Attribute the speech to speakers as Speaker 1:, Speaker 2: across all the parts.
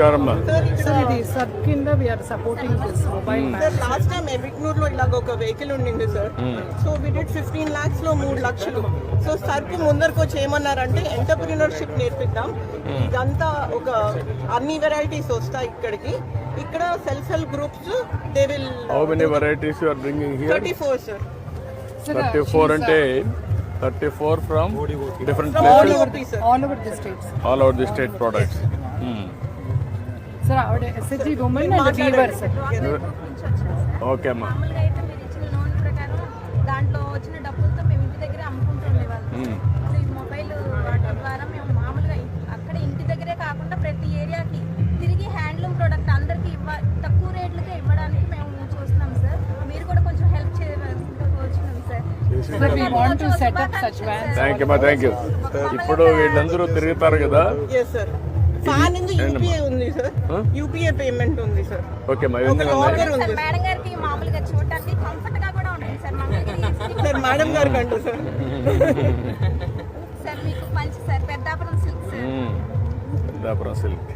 Speaker 1: నమస్కారం అమ్మా
Speaker 2: సార్ ఇది సబ్ కింద we are supporting this mobile
Speaker 3: sir last time ఎబిక్నూర్లో ఇలాగ ఒక వెహికల్ ఉండింది sir so we did fifteen లాక్స్లో మూడు లక్షలు. సో సర్కు ముందరకు వచ్చి ఏమన్నారంటే ఎంటర్ప్రినర్షిప్ నేర్పిద్దాం. ఇదంతా ఒక అన్ని వెరైటీస్ వస్తాయి ఇక్కడికి. ఇక్కడ self help groups they will
Speaker 1: how many varieties you are bringing here
Speaker 3: thirty four sir
Speaker 1: thirty four అంటే thirty four from different
Speaker 3: all
Speaker 1: places
Speaker 3: over the sir
Speaker 2: all over the states
Speaker 1: all over the state products
Speaker 2: sir ఆవిడ SHG women and weaver sir
Speaker 1: okay అమ్మా.
Speaker 4: మామూలుగా అయితే మీరు ఇచ్చిన loan ప్రకారం దాంట్లో వచ్చిన డబ్బులతో మేము ఇంటి దగ్గర అమ్ముకుంటూ ఉండేవాళ్ళం. ఇప్పుడు ఈ మొబైల్ వాటి ద్వారా మేము మామూలుగా అక్కడ ఇంటి దగ్గరే కాకుండా ప్రతి ఏరియాకి తిరిగి హ్యాండ్లూమ్ ప్రోడక్ట్ అందరికీ ఇవ్వ తక్కువ రేట్లకే ఇవ్వడానికి మేము చూస్తున్నాం సార్ మీరు కూడా కొంచెం హెల్ప్ చేయవలసిందిగా కోరుచున్నాం సార్
Speaker 1: ఇప్పుడు వీళ్ళందరూ తిరుగుతారు కదా?
Speaker 3: ఉంది యూపీఐ ఉంది సార్? యూపీఐ పేమెంట్ ఉంది సార్.
Speaker 1: ఓకే ఇవన్నీ
Speaker 3: లాకర్ ఉంది
Speaker 4: సార్. మేడం గారికి మామూలుగా చూడటానికి కంఫర్ట్గా కూడా ఉంటుంది సార్. మంగళగిరి
Speaker 3: సార్ మేడం గారికి అంటూ సార్.
Speaker 4: సార్ మీకు పంచ sir Peddapuram silk sir.
Speaker 1: Silk.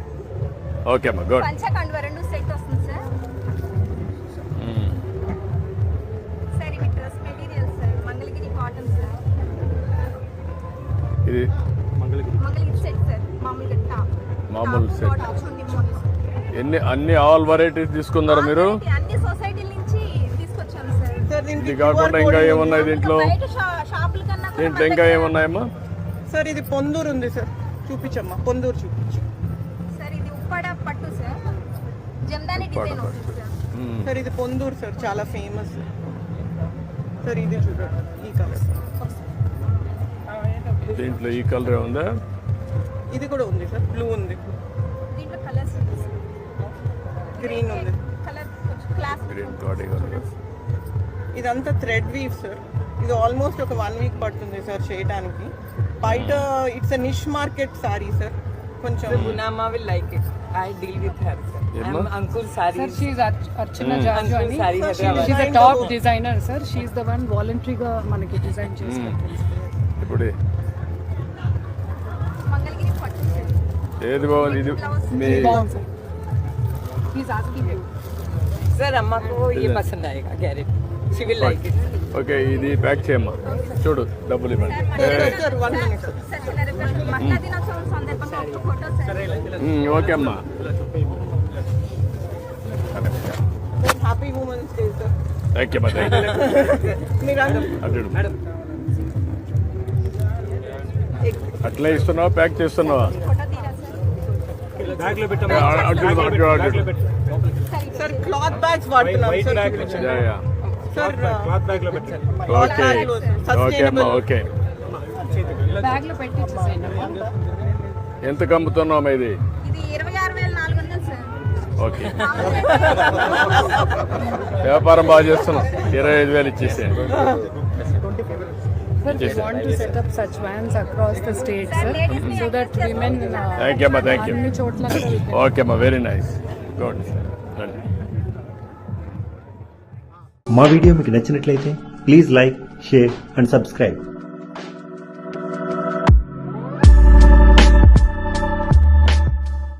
Speaker 1: Okay అమ్మా గుడ్.
Speaker 4: రెండు సెట్ వస్తుంది సార్. సార్ ఇవి dress material sir. Mangalagiri cotton sir.
Speaker 1: ఇది?
Speaker 4: Mangalagiri set sir. మామూలుగా టాప్.
Speaker 1: మామూలు
Speaker 4: సార్.
Speaker 1: ఎన్ని అన్ని ఆల్ వెరైటీస్ తీసుకున్నారా మీరు?
Speaker 4: అన్ని- అన్ని సొసైటీల నుంచి తీసుకొచ్చాం సార్.
Speaker 3: సార్ దీనికి
Speaker 1: ఇది కాకుండా ఇంకా ఏమున్నాయి దీంట్లో? దీంట్లో ఇంకా ఏమున్నాయమ్మా
Speaker 3: సార్ ఇది పొందూరు ఉంది సార్. చూపించమ్మా పొందూరు చూపించు.
Speaker 4: సార్ ఇది ఉప్పాడ పట్టు సార్. జమ్దాని డిజైన్ వస్తుంది సార్.
Speaker 1: మ్మ్.
Speaker 3: సార్ ఇది పొందూరు సార్ చాలా ఫేమస్ సార్ ఇది చూడండి ఈ కలర్
Speaker 1: దీంట్లో ఈ కలర్ ఉందా?
Speaker 3: ఇది కూడా ఉంది సార్. బ్లూ ఉంది.
Speaker 4: దీంట్లో కలర్స్
Speaker 3: గ్రీన్ ఉంది.
Speaker 4: కలర్ కొంచెం క్లాస్
Speaker 1: గ్రీన్ కార్డ్ కలర్.
Speaker 3: ఇదంతా థ్రెడ్ వీవ్ సార్ ఇది ఆల్మోస్ట్ ఒక వన్ వీక్ పడుతుంది సార్ చేయడానికి బయట it's a niche market sorry sir కొంచెం.
Speaker 5: I deal with her. Sir.
Speaker 1: Emma?
Speaker 5: I'm Ankur
Speaker 2: sir Archana Jaju అని top designer sir she the one వాలంటరీగా మనకి డిజైన్ చేసి పెట్టింది
Speaker 1: ఇప్పుడు ఏది బాగుంది? ఇది మీ
Speaker 2: సార్
Speaker 5: అమ్మకు ఏ పసంద్ ఆయేగా సివిల్
Speaker 1: ఓకే. ఇది ప్యాక్ చేయమ్మా. చూడు డబ్బులు ఇవ్వండి. ఓకే అమ్మా.
Speaker 3: హ్యాపీ
Speaker 1: అట్లా ఇస్తున్నావా? ప్యాక్ చేస్తున్నావా?
Speaker 4: సార్
Speaker 3: క్లాత్ బ్యాగ్స్ వాడుతున్నాం. సార్
Speaker 1: ఓకే
Speaker 2: బ్యాగ్లో పెట్టి.
Speaker 1: ఎంత కమ్ముతున్నావు ఇది?
Speaker 4: ఇది ఇరవై ఆరు వేల నాలుగు వందలు సార్
Speaker 1: ఓకే వ్యాపారం బాగా చేస్తున్నాం. ఇరవై ఐదు వేలు ఇచ్చేసేయండి.
Speaker 2: But we want to set up such vans across the state, sir, so that women uh,
Speaker 1: thank you
Speaker 2: అన్ని చోట్ల
Speaker 1: ఓకే అమ్మా వెరీ నైస్ గుడ్ రండి
Speaker 6: మా వీడియో మీకు నచ్చినట్లయితే please like share and subscribe.